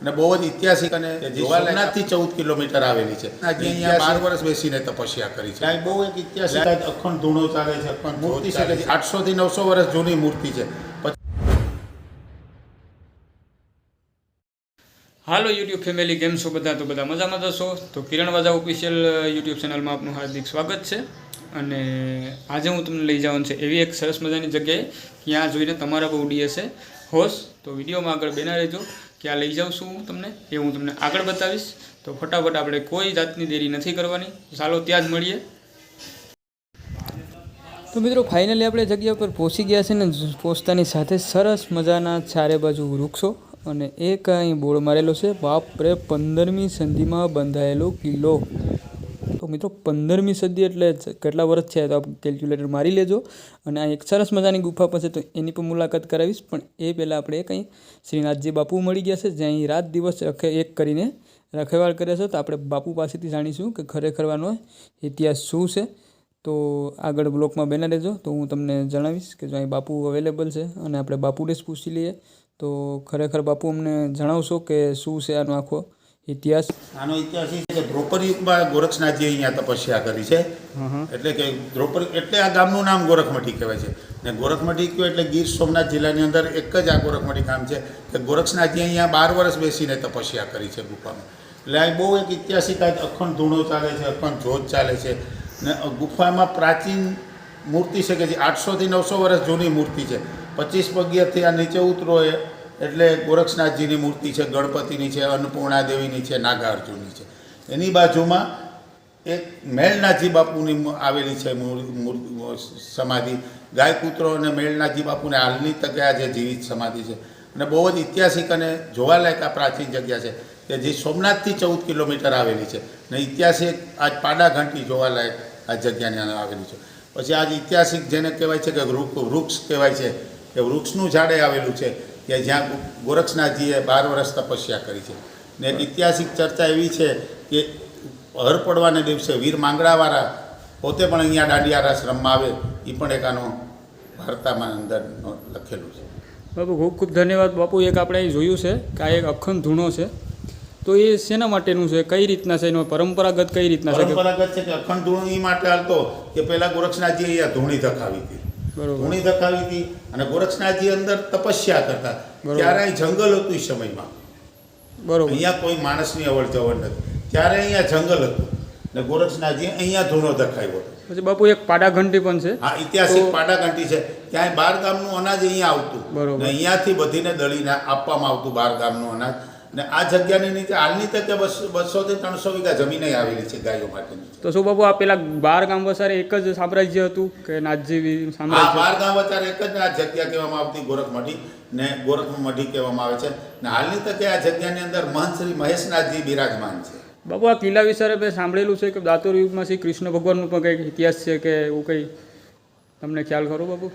અને બહુ જ ઐતિહાસિક અને સોમનાથથી ચૌદ કિલોમીટર આવેલી છે. આજે અહીંયા બાર વર્ષ બેસીને તપસ્યા કરી છે. બહુ એક ઐતિહાસિક અખંડ ધૂણો ચાલે છે અખંડ મૂર્તિ છે કે આઠસો થી નવસો વર્ષ જૂની મૂર્તિ છે. હાલો યુટ્યુબ ફેમિલી કેમ છો બધા? તો બધા મજામાં જશો તો કિરણ વાજા ઓફિશિયલ યુટ્યુબ ચેનલમાં આપનું હાર્દિક સ્વાગત છે. અને આજે હું તમને લઈ જવાનું છે એવી એક સરસ મજાની જગ્યાએ ત્યાં જોઈને તમારા બહુ હશે હોશ. તો વિડીયોમાં આગળ બેના રહેજો. ક્યાં લઈ જાઉં છું હું તમને એ હું તમને આગળ બતાવીશ. તો ફટાફટ આપણે કોઈ જાતની દેરી નથી કરવાની. ચાલો ત્યાં જ મળીએ. તો મિત્રો ફાઇનલી આપણે જગ્યા પર પહોંચી ગયા છે ને પહોંચતાની સાથે સરસ મજાના ચારે બાજુ વૃક્ષો અને એક અહીં બોર્ડ મારેલો છે. બાપરે પંદરમી સંધિમાં બંધાયેલો કિલ્લો. મિત્રો, પંદરમી સદી એટલે કેટલા વર્ષ છે તો કેલ્ક્યુલેટર મારી લેજો અને આ એક સરસ મજાની ગુફા પાસે તો એની પણ મુલાકાત કરાવીશ. પણ એ પહેલાં આપણે કંઈ શ્રીનાથજી બાપુ મળી ગયા છે જ્યાં અહીં રાત દિવસ એક કરીને રખેવાળ કરે છે. તો આપણે બાપુ પાસેથી જાણીશું કે ખરેખરવાનો ઇતિહાસ શું છે. તો આગળ બ્લોકમાં બેના રહેજો. તો હું તમને જણાવીશ કે જો અહીં બાપુ અવેલેબલ છે અને આપણે બાપુને જ પૂછી લઈએ. તો ખરેખર બાપુ અમને જણાવશો કે શું છે આનો આખો ઇતિહાસ. આનો ઇતિહાસ એ છે કે દ્રૌપદી યુગમાં ગોરક્ષનાથજીએ અહીંયા તપસ્યા કરી છે. એટલે કે દ્રૌપદી એટલે આ ગામનું નામ ગોરખમઠી કહેવાય છે. ને ગોરખમઠી કયો એટલે ગીર સોમનાથ જિલ્લાની અંદર એક જ આ ગોરખમઠી ગામ છે કે ગોરક્ષનાથજી અહીંયા બાર વર્ષ બેસીને તપસ્યા કરી છે ગુફામાં. એટલે આ બહુ એક ઐતિહાસિક આ અખંડ ધૂણો ચાલે છે અખંડ જોત ચાલે છે. ને ગુફામાં પ્રાચીન મૂર્તિ છે કે જે આઠસોથી નવસો વર્ષ જૂની મૂર્તિ છે. પચીસ પગિયાથી આ નીચે ઉતરો એ એટલે ગોરક્ષનાથજીની મૂર્તિ છે, ગણપતિની છે, અન્નપૂર્ણા દેવીની છે, નાગાર્જુનની છે. એની બાજુમાં એક મેળનાથજી બાપુની આવેલી છે સમાધિ. ગાય કૂતરો અને મેળનાથજી બાપુને હાલની તકે આ જે જીવિત સમાધિ છે. અને બહુ જ ઐતિહાસિક અને જોવાલાયક આ પ્રાચીન જગ્યા છે કે જે સોમનાથથી ચૌદ કિલોમીટર આવેલી છે. ને ઐતિહાસિક આજ પાડા ઘંટી જોવાલાયક આ જગ્યાની આવેલી છે. પછી આજ ઐતિહાસિક જેને કહેવાય છે કે વૃક્ષ કહેવાય છે. કે વૃક્ષનું ઝાડે આવેલું છે. કે જ્યાં ગોરક્ષનાથજીએ બાર વર્ષ તપસ્યા કરી છે. ને એક ઐતિહાસિક ચર્ચા એવી છે કે હર પડવાને દિવસે વીર માંગડાવાળા પોતે પણ અહીંયા દાંડિયા આશ્રમમાં આવે એ પણ એક આનો વાર્તામાં અંદર લખેલું છે. બાપુ ખૂબ ખૂબ ધન્યવાદ. બાપુ એક આપણે જોયું છે કે આ એક અખંડ ધૂણો છે. તો એ શેના માટેનું છે? કઈ રીતના છે? એનો પરંપરાગત કઈ રીતના છે? પરંપરાગત છે કે અખંડ ધૂણ એ માટે હાલતો કે પહેલાં ગોરક્ષનાથજી અહીંયા ધૂણી ધખાવી હતી. ધૂણી ધકાવી હતી અને ગોરક્ષનાથજી અંદર તપસ્યા કરતા. ત્યારે અહીં જંગલ હતું એ સમયમાં. બરોબર. અહીંયા કોઈ માણસની અવર જવર નથી. ત્યારે અહીંયા જંગલ હતું. ને ગોરક્ષનાથજી અહીંયા ધૂણો દખાયો હતો. પછી બાપુ એક પાડા ઘંટી પણ છે. આ ઐતિહાસિક પાડાઘંટી છે. ત્યાં બાર ગામનું અનાજ અહીંયા આવતું. બરોબર. અહીંયાથી બધીને દળીને આપવામાં આવતું બાર ગામનું અનાજ. ને આ જગ્યાની નીચે હાલની તકે બસો બસોથી ત્રણસો વીઘા જમીન આવેલી છે ગાયો માટેની. તો શું બાબુ આ પેલા બાર ગામ વસારે એક જ સામ્રાજ્ય હતું કે નાથજી સામ્રાજ્ય? બાર ગામ વસારે એક જ આ જગ્યા કહેવામાં આવતી ગોરખમઢી ને ગોરખમઢી કહેવામાં આવે છે. ને હાલની તકે આ જગ્યાની અંદર મહંત શ્રી મહેશનાથજી બિરાજમાન છે. બાબુ આ કિલ્લા વિશે મેં સાંભળેલું છે કે દાતોર યુગમાં શ્રી કૃષ્ણ ભગવાનનું પણ કંઈક ઇતિહાસ છે કે એવું કંઈ? તમને ખ્યાલ ખરો બાપુ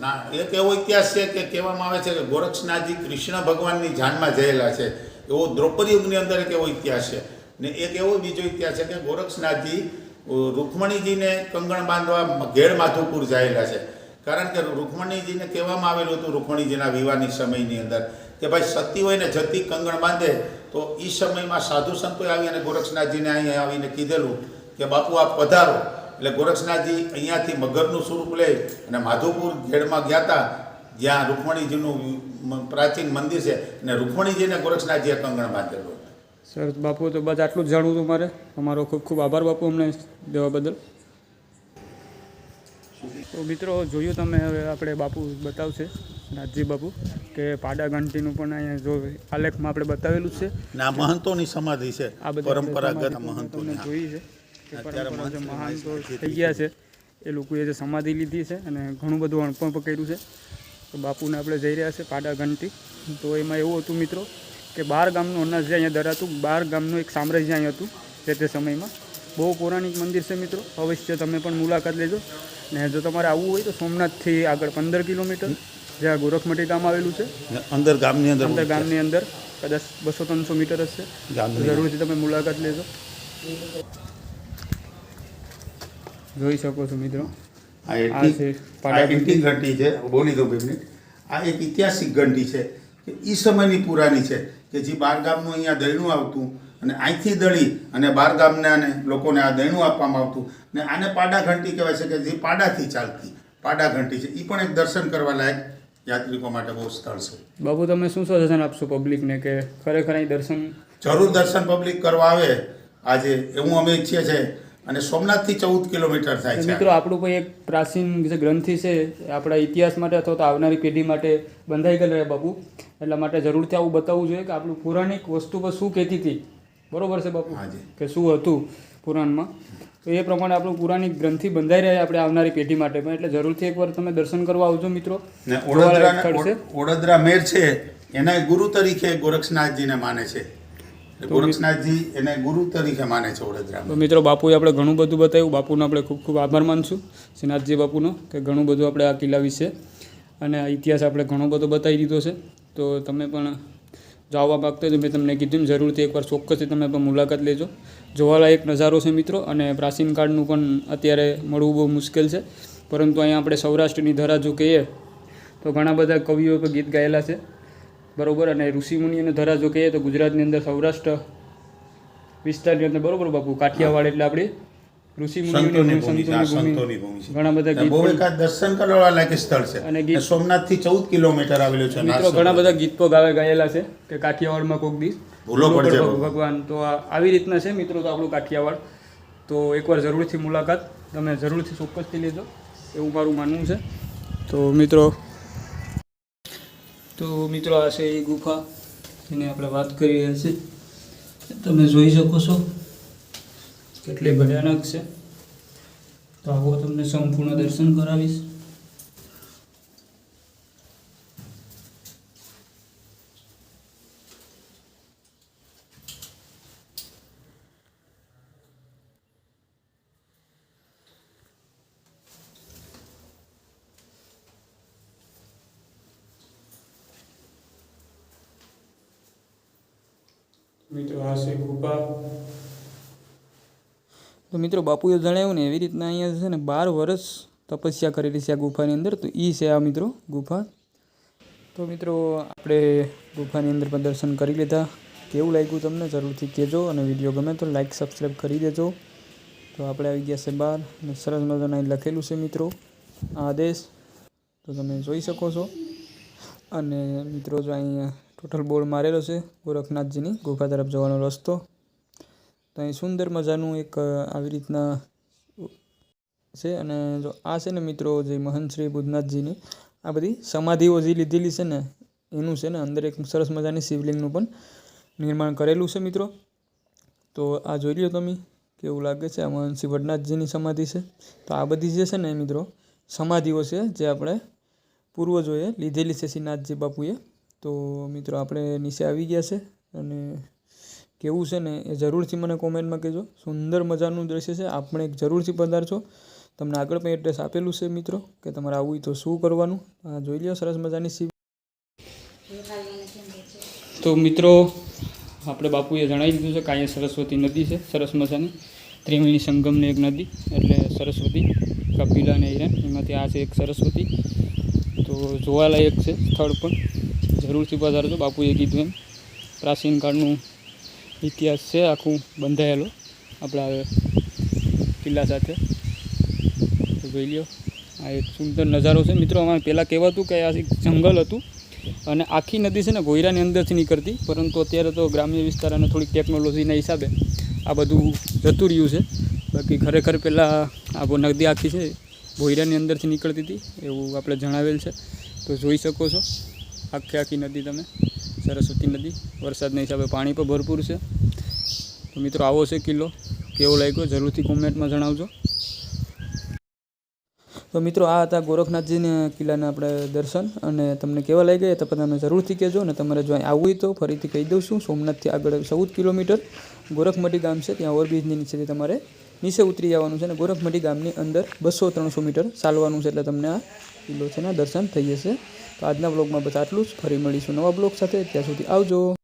ના એક એવો ઇતિહાસ છે કે કહેવામાં આવે છે કે ગોરક્ષનાથજી કૃષ્ણ ભગવાનની જાનમાં જયેલા છે. એવો દ્રૌપદી યુગની અંદર એક એવો ઇતિહાસ છે. ને એક એવો બીજો ઇતિહાસ છે કે ગોરક્ષનાથજી રૂકમણીજીને કંગણ બાંધવા ઘેડ માધુપુર જાયેલા છે. કારણ કે રૂકમણીજીને કહેવામાં આવેલું હતું રૂકમણીજીના વિવાહની સમયની અંદર કે ભાઈ સતી હોય ને જતી કંગણ બાંધે તો એ સમયમાં સાધુ સંતોએ આવી અને ગોરક્ષનાથજીને અહીંયા આવીને કીધેલું કે, બાપુ, આપ પધારો. એટલે ગોરક્ષનાથજી અહીંયાથી મગરનું સ્વરૂપ લે અને માધુપુર ઘેડમાં ગયા હતા જ્યાં રૂકમણીજીનું પ્રાચીન મંદિર છે અને રૂકમણીજીને ગોરક્ષનાથજીએ કંગણ બાંધેલું હતું. સર બાપુ તો બસ આટલું જ જાણવું હતું મારે. તમારો ખૂબ ખૂબ આભાર બાપુ અમને દેવા બદલ. તો મિત્રો જોયું તમે હવે આપણે બાપુ બતાવશે નાથજી બાપુ કે પાડા ઘંટીનું પણ અહીંયા જો આલેખમાં આપણે બતાવેલું છે. ને આ મહંતોની સમાધિ છે આ બધી પરંપરાગત મહંતોની જોઈ છે. કે પરંપરા જે મહાન તો થઈ ગયા છે એ લોકોએ જે સમાધિ લીધી છે અને ઘણું બધું અણપણ પકડ્યું કર્યું છે. તો બાપુને આપણે જઈ રહ્યા છે પાડા ઘંટી. તો એમાં એવું હતું મિત્રો કે બાર ગામનું અનાજ જે અહીંયા ધરાતું બાર ગામનું એક સામ્રાજ્ય અહીં હતું જે તે સમયમાં. બહુ પૌરાણિક મંદિર છે મિત્રો. અવશ્ય તમે પણ મુલાકાત લેજો. ને જો તમારે આવવું હોય તો સોમનાથથી આગળ પંદર કિલોમીટર જ્યાં ગોરખમટી ગામ આવેલું છે. અંદર ગામની અંદર અંદર ગામની અંદર. કદાચ બસો ત્રણસો મીટર જ છે. જરૂરથી તમે મુલાકાત લેજો. જોઈ શકો છો મિત્રો. આ એટલી ઘંટી છે. બોલી દઉં બે મિનિટ આ એક ઐતિહાસિક ઘંટી છે કે એ સમયની પુરાની છે કે જે બારગામનું અહીંયા દયણું આવતું અને અહીંથી દળી અને બારગામને અને લોકોને આ દયણું આપવામાં આવતું. ને આને પાડા ઘંટી કહેવાય છે કે જે પાડાથી ચાલતી પાડા ઘંટી છે. એ પણ એક દર્શન કરવા લાયક યાત્રિકો માટે બહુ સ્થળ છે. બાબુ તમે શું સજેશન આપશો પબ્લિકને કે ખરેખર અહીં દર્શન જરૂર દર્શન પબ્લિક કરવા આવે. આજે એવું અમે ઈચ્છીએ છીએ અને સોમનાથથી ચૌદ કિલોમીટર થાય છે મિત્રો આપણું કોઈ એક પ્રાચીન જે ગ્રંથિ છે આપણા ઇતિહાસ માટે અથવા તો આવનારી પેઢી માટે બંધાઈ ગયેલ રહે બાપુ. એટલા માટે જરૂરથી આવું બતાવવું જોઈએ કે આપણું પૌરાણિક વસ્તુ પર શું કહેતી હતી. બરોબર છે બાપુ. કે શું હતું પુરાણમાં? તો એ પ્રમાણે આપણું પુરાણિક ગ્રંથિ બંધાઈ રહે આપણે આવનારી પેઢી માટે. પણ એટલે જરૂરથી એકવાર તમે દર્શન કરવા આવજો મિત્રો. ઓડોદરા ઓડોદરા મેર છે એના ગુરુ તરીકે ગોરક્ષનાથજીને માને છે. ગોરક્ષનાથજી એને ગુરુ તરીકે માને છે ઓડોદરામાં મિત્રો બાપુએ આપણે ઘણું બધું બતાવ્યું. બાપુનો આપણે ખૂબ ખૂબ આભાર માનશું. શ્રીનાથજી બાપુનો કે ઘણું બધું આપણે આ કિલ્લા વિશે. અને આ ઇતિહાસ આપણે ઘણો બધો બતાવી દીધો છે. તો તમે પણ જો આવવા માગતો તો મેં તમને કીધું જરૂરથી એકવાર ચોક્કસથી તમે પણ મુલાકાત લેજો. જોવાલાયક નજારો છે મિત્રો. અને પ્રાચીન કાળનું પણ અત્યારે મળવું બહુ મુશ્કેલ છે. પરંતુ અહીંયા આપણે સૌરાષ્ટ્રની ધરા જો કહીએ તો ઘણા બધા કવિઓ પર ગીત ગાયેલા છે. બરોબર? અને ઋષિમુનિઓને ધરા જો કહીએ તો ગુજરાતની અંદર સૌરાષ્ટ્ર વિસ્તારની અંદર બરોબર બાપુ કાઠિયાવાડ એટલે આપણે ઘણા બધા ગીત બહુ પણ- એકાદ દર્શન લાયક સ્થળ છે. અને ગીત- ને સોમનાથથી ચૌદ કિલોમીટર આવેલું છે મિત્રો ઘણા બધા ગીતો ગાવે ગાયેલા છે કે કાઠિયાવાડમાં કોક દી. ભગવાન. તો આવી રીતના છે મિત્રો તો આપણું કાઠિયાવાડ. તો એકવાર જરૂરથી મુલાકાત. તમે જરૂરથી ચોક્કસથી લેજો. એવું મારું માનવું છે. તો મિત્રો તો મિત્રો, આ છે એ ગુફા. જેની આપણે વાત કરી રહ્યા છીએ. તમે જોઈ શકો છો કેટલી ભયાનક છે. તો આવો તમને સંપૂર્ણ દર્શન કરાવીશ. મિત્રો, આ છે ગુફા તો મિત્રો, બાપુએ જણાવ્યું ને, એવી રીતના અહીંયા છે ને બાર વર્ષ તપસ્યા કરેલી છે આ ગુફાની અંદર. તો એ છે આ મિત્રો ગુફા. તો મિત્રો, આપણે ગુફાની અંદર પણ દર્શન કરી લીધા. કેવું લાગ્યું તમને? જરૂરથી કહેજો અને વીડિયો ગમે તો લાઈક, સબસ્ક્રાઈબ કરી દેજો. તો આપણે આવી ગયા છે બહાર અને સરસ મજાનું અહીં લખેલું છે મિત્રો આદેશ. તો તમે જોઈ શકો છો. અને મિત્રો, જો અહીંયા ટોટલ બોર્ડ મારેલો છે, ગોરખનાથજીની ગુફા તરફ જવાનો રસ્તો. તો અહીં સુંદર મજાનું એક આવી રીતના છે અને જો આ છે ને મિત્રો જે મહંત શ્રી બુદ્ધનાથજીની આ બધી સમાધિઓ જે લીધેલી છે ને, એનું છે ને અંદર એક સરસ મજાની શિવલિંગનું પણ નિર્માણ કરેલું છે મિત્રો. તો આ જોઈ લ્યો તમે, કેવું લાગે છે આ મહંત શ્રી વડનાથજીની સમાધિ છે? તો આ બધી જે છે ને મિત્રો, સમાધિઓ છે જે આપણે પૂર્વજોએ લીધેલી છે શ્રીનાથજી બાપુએ. તો મિત્રો આપણે નીચે આવી ગયા છે અને કેવું છે ને, એ જરૂરથી મને કોમેન્ટમાં કહેજો. સુંદર મજાનું દ્રશ્ય છે. આપણે જરૂરથી પધારશો. તમને આગળ પણ એડ્રેસ આપેલું છે મિત્રો, કે તમારે આવવું તો શું કરવાનું? જોઈ લો સરસ મજાની શિવ તો મિત્રો, આપણે બાપુએ જણાવી દીધું છે કે અહીંયા સરસ્વતી નદી છે. સરસ મજાની. ત્રિવેણી સંગમની એક નદી, એટલે સરસ્વતી, કપિલા અને હિરણ. એમાંથી આ છે એક સરસ્વતી. તો જોવાલાયક છે સ્થળ પણ. જરૂરથી પધારજો બાપુએ કીધું એમ. પ્રાચીન કાળનું ઇતિહાસ છે આખું બંધાયેલો આપણા કિલ્લા સાથે. તો જોઈ લ્યો, આ એક સુંદર નજારો છે. મિત્રો, અમારે પહેલાં કહેવાતું કે આ જંગલ હતું અને આખી નદી છે ને ગોયરાની અંદરથી નીકળતી. પરંતુ અત્યારે તો ગ્રામ્ય વિસ્તાર અને થોડીક ટેકનોલોજીના હિસાબે આ બધું જતું રહ્યું છે. બાકી ખરેખર પહેલાં આ નદી આખી છે ભોયરાની અંદરથી નીકળતી હતી એવું આપણે જણાવેલ છે. તો જોઈ શકો છો. આખી આખી નદી તમે, સરસ્વતી નદી, વરસાદના હિસાબે પાણી પણ ભરપૂર છે. તો મિત્રો, આવો છે કિલ્લો, કેવો લાગ્યો? જરૂરથી કોમેન્ટમાં જણાવજો. તો મિત્રો, આ હતા ગોરખનાથજીના કિલ્લાના આપણે દર્શન અને તમને કેવા લાગ્યા એ તો તમે જરૂરથી કહેજો અને તમારે જો આવવું હોય તો ફરીથી કહી દઉં છું. સોમનાથથી આગળ ચૌદ કિલોમીટર ગોરખમટી ગામ છે, ત્યાં ઓવરબ્રિજની નીચેથી તમારે નીચે ઉતરી જવાનું છે અને ગોરખમઢી ગામની અંદર બસો ત્રણસો મીટર ચાલવાનું છે એટલે તમને આ કિલ્લો છે દર્શન થઈ જશે. તો આજના બ્લોગમાં બસ આટલું જ. ફરી મળીશું નવા બ્લોગ સાથે. ત્યાં સુધી આવજો.